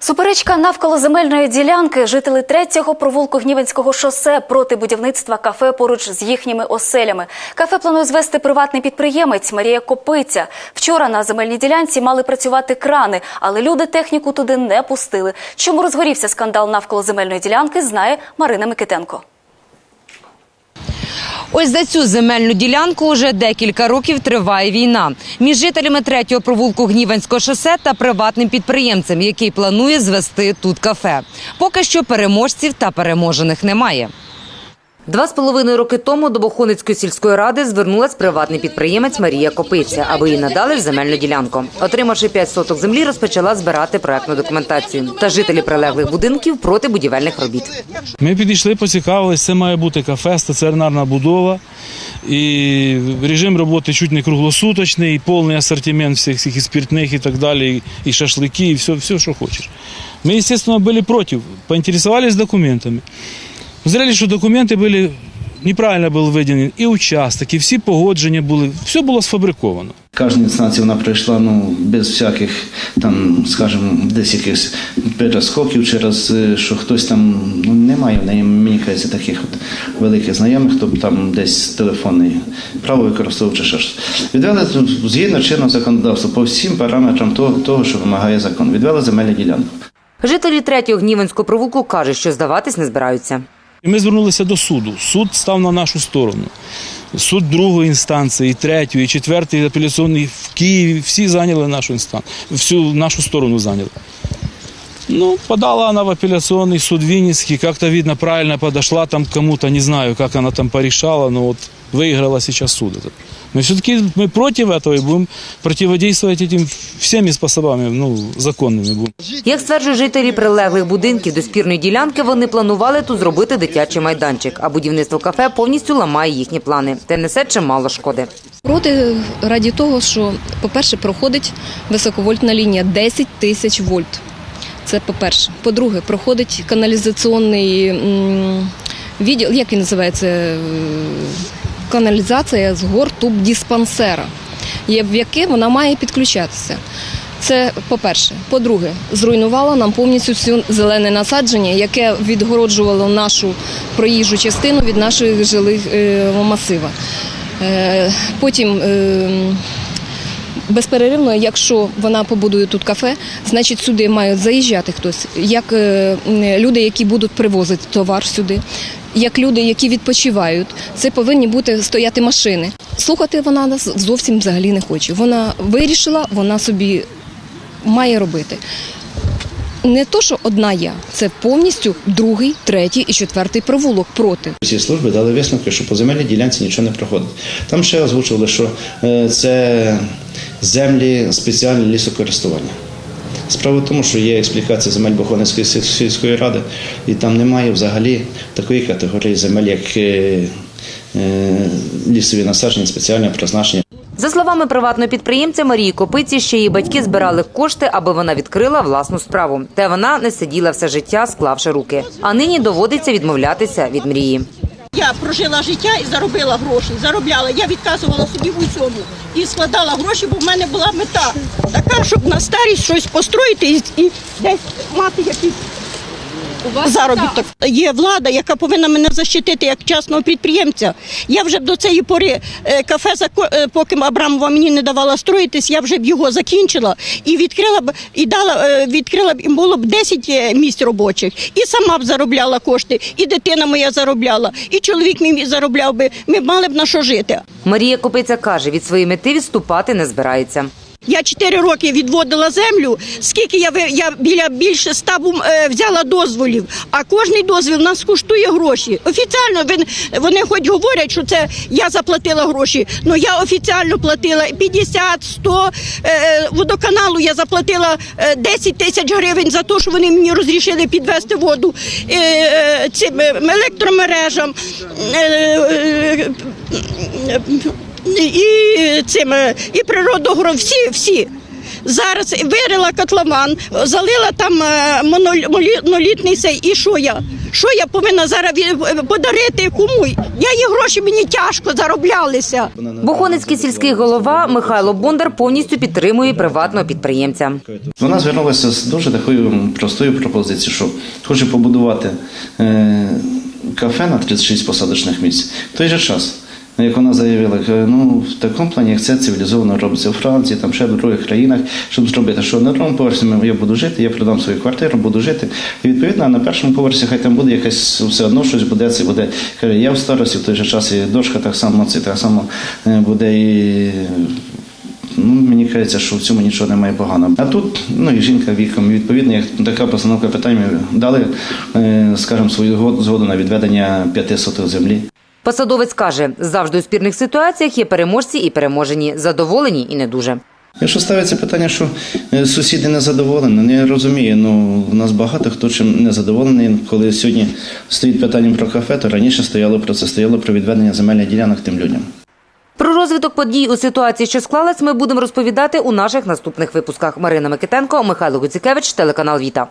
Суперечка навколо земельної ділянки жителі третього провулку Гнівенського шосе проти будівництва кафе поруч з їхніми оселями. Кафе планує звести приватний підприємець Марія Копиця. Вчора на земельній ділянці мали працювати крани, але люди техніку туди не пустили. Чому розгорівся скандал навколо земельної ділянки, знає Марина Микитенко. Ось за цю земельну ділянку уже декілька років триває війна між жителями третього провулку Гніванського шосе та приватним підприємцем, який планує звести тут кафе. Поки що переможців та переможених немає. Два з половиною роки тому до Бохоницької сільської ради звернулась приватний підприємець Марія Копиця, аби їй надали земельну ділянку. Отримавши 5 соток землі, розпочала збирати проектну документацію. Та жителі прилеглих будинків проти будівельних робіт. Ми підійшли, поцікавились, це має бути кафе, стаціонарна будова. І режим роботи чуть не круглосуточний, і повний асортимент всіх, всіх і спиртних і так далі, і шашлики, і все, все, що хочеш. Мы, естественно, были против, поинтересовались документами. Зрели, що документи були неправильно був виданий, і участок, і всі погодження були, все було сфабриковано. Кожна інстанція вона прийшла ну, без всяких там, скажімо, десь якихось перескоків через е, що хтось там ну, немає в неї, мені кажеться, таких от великих знайомих, хто б там десь телефонне право використовував чи щось. Відвели згідно чинного законодавства по всім параметрам того, того, що вимагає закон. Відвели земельну ділянку. Жителі третього Гніванського провулку кажуть, що здаватись не збираються. Ми звернулися до суду. Суд став на нашу сторону. Суд другої інстанції, і третьої, і четвертої апеляційний в Києві всі зайняли нашу інстанцію, всю нашу сторону зайняли. Ну, подала она в апелляционный суд Винницкий, как-то, видно, правильно подошла там кому-то, не знаю, как она там порешала, но вот выиграла сейчас суд этот. Но все-таки мы против этого и будем противодействовать этим всеми способами, ну, законными будем. Як стверджують жителі прилеглих будинків до спірної ділянки, вони планували тут зробити дитячий майданчик, а будівництво кафе повністю ламає їхні плани та несе чимало шкоди. Проти раді того, що, по-перше, проходить високовольтна лінія 10 тисяч вольт. Це по-перше. По-друге, проходить каналізаційний м, відділ, як він називається? Каналізація з гор туб диспансера, в яке вона має підключатися. Це по-перше. По-друге, зруйнувало нам повністю цю зелене насадження, яке відгороджувало нашу проїжджу частину від наших жилих е, масива. Е, Потім е, безперервно, якщо вона побудує тут кафе, значить сюди мають заїжджати хтось, як е, люди, які будуть привозити товар сюди, як люди, які відпочивають. Це повинні бути стояти машини. Слухати вона нас зовсім взагалі не хоче. Вона вирішила, вона собі має робити. Не то, що одна я, це повністю другий, третій і четвертий провулок проти. Всі служби дали висновки, що по земельній ділянці нічого не проходить. Там ще озвучували, що е, це землі спеціальне лісокористування. Справа в тому, що є експлікація земель Бохонецької сільської ради, і там немає взагалі такої категорії земель, як е, е, лісові насадження спеціального призначення. За словами приватного підприємця Марії Копиці, ще її батьки збирали кошти, аби вона відкрила власну справу. Та вона не сиділа все життя, склавши руки. А нині доводиться відмовлятися від мрії. Я прожила життя і заробила гроші. Заробляла. Я відказувала собі в усьому і складала гроші, бо в мене була мета така, щоб на старість щось построїти і, і десь мати якийсь заробіток. Є влада, яка повинна мене захистити як частного підприємця. Я вже б до цієї пори е, кафе, е, поки Абрамова мені не давала строїтись, я вже б його закінчила і відкрила б і дала е, відкрила б і було б 10 місць робочих. І сама б заробляла кошти, і дитина моя заробляла, і чоловік мій заробляв би. Ми б мали б на що жити. Марія Копиця каже, від своєї мети відступати не збирається. Я 4 роки відводила землю. Скільки я я біля більше ста е, взяла дозволів, а кожний дозвіл нас коштує гроші. Офіціально він- вони хоч говорять, що це я заплатила гроші. але я офіціально платила 50, 100, е, е, водоканалу я заплатила е, 10 тисяч гривень за те, що вони мені розрішили підвести воду цим електромережам. Е, е, е, і цим е, і природогром, всі, всі. Зараз вирила котлован, залила там е, монолітний сей. І що я? Що я повинна зараз подарити кому? Я її гроші мені тяжко зароблялися. Бухонецький сільський голова Михайло Бондар повністю підтримує приватного підприємця. Вона звернулася з дуже такою простою пропозицією, що хоче побудувати е, кафе на 36 посадочних місць. В той же час, як вона заявила, ну в такому плані, як це цивілізовано робиться у Франції, там ще в других країнах, щоб зробити, що на другому поверсі я буду жити, я продам свою квартиру, буду жити. І відповідно на першому поверсі хай там буде якесь все одно щось буде. Це буде каже, я в старості, в той же час і дошка так само, це так само е, буде і. Ну, мені кажеться, що в цьому нічого немає поганого. А тут, ну і жінка віком, і відповідно, як така постановка питань, ми дали, е, скажімо, свою згоду на відведення п'яти сотих землі. Посадовець каже, завжди у спірних ситуаціях є переможці і переможені, задоволені і не дуже. Якщо ставиться питання, що е, сусіди не задоволені, ну, я розумію, ну у нас багато хто чим не задоволений. Коли сьогодні стоїть питання про кафе, то раніше стояло про це, стояло про відведення земельних ділянок тим людям. Про розвиток подій у ситуації, що склалась, ми будемо розповідати у наших наступних випусках. Марина Микитенко, Михайло Гуцікевич, телеканал Віта.